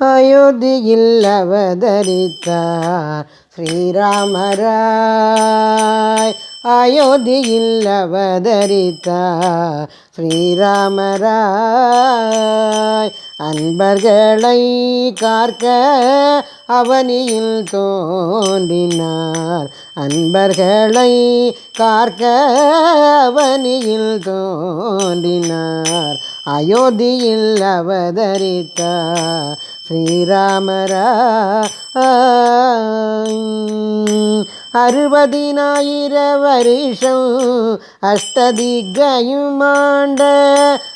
அயோத்தியில் அவதரித்தார் ஸ்ரீராமராய் அயோத்தியில் அவதரித்தார் ஸ்ரீராமராய் அன்பர்களை கார்க்க அவனியில் தோன்றினார். அன்பர்களை கார்க்க அவனியில் தோன்றினார். அயோத்தியில் அவதரித்தார் ஸ்ரீராமரா. அறுபதினாயிர வருஷம் அஷ்டதிகயுமாண்ட.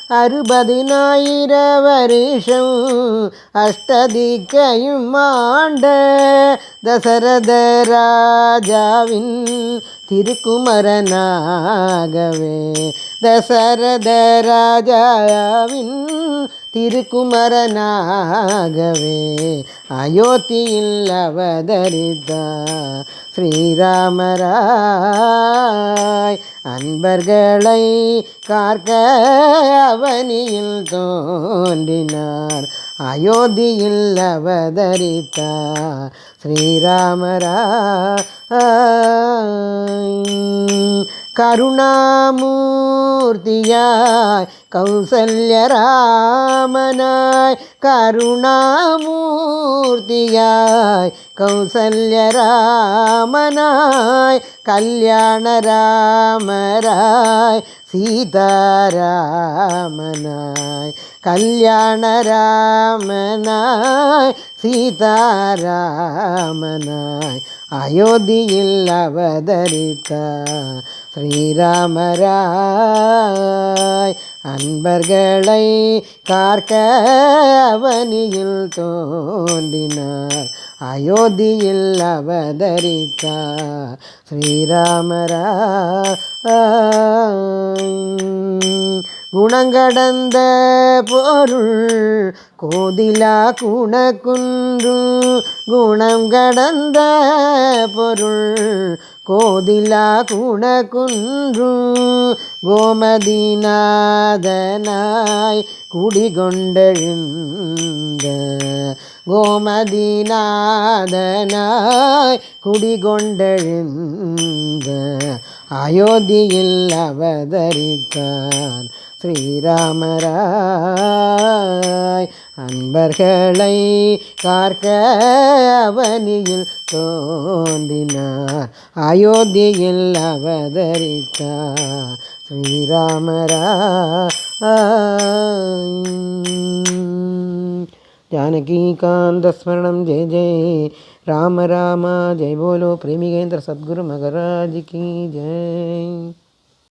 அறுபதினாயிர வருஷம் அஷ்டதிகயுமாண்ட. தசரத ராஜாவின் திருக்குமரனாகவே. தசரத ராஜாவின் திருக்குமரனாகவே அயோத்தியில் அவதரித்தார் ஸ்ரீராமராய் அன்பர்களை கார்க்க அவனியில் தோன்றினார். அயோத்தியில் அவதரித்தா ஸ்ரீராமராய் കരുണാമൂർത്തിയായി കൗസല്യരാമനായി. കരുണാമൂർത്തിയായി കൗസല്യരാമനായി. കല്യാണരാമരായി சீதாராமனாய் கல்யாண ராமனாய் சீதாராமனாய் அயோத்தியில் அவதரித்தார் ஸ்ரீராமராய். அன்பர்களை கார்க்க அவனியில் தோன்றினார். அயோத்தியில் அவதரித்தா ஸ்ரீராமரா. குணங்கடந்த பொருள் கோதிலா குணக்குன்று. குணம் கடந்த பொருள் கோதிலா குணக்குன்று. கோமதிநாதனாய் குடிகொண்டெழுந்த கோமதிநாதனாய் குடிகொண்டெழுந்த அயோத்தியில் அவதரித்தான் ஸ்ரீராமராய். அன்பர்களை கார்க்க அவனியில் தோன்றினார் அயோத்தியில் அவதரித்தார் శ్రీరామ జానకీకాంతస్మరణం జయ జయ రామ రామ. జయ బోలో. ప్రేమిగేంద్ర సద్గురు మగరాజుకి జయ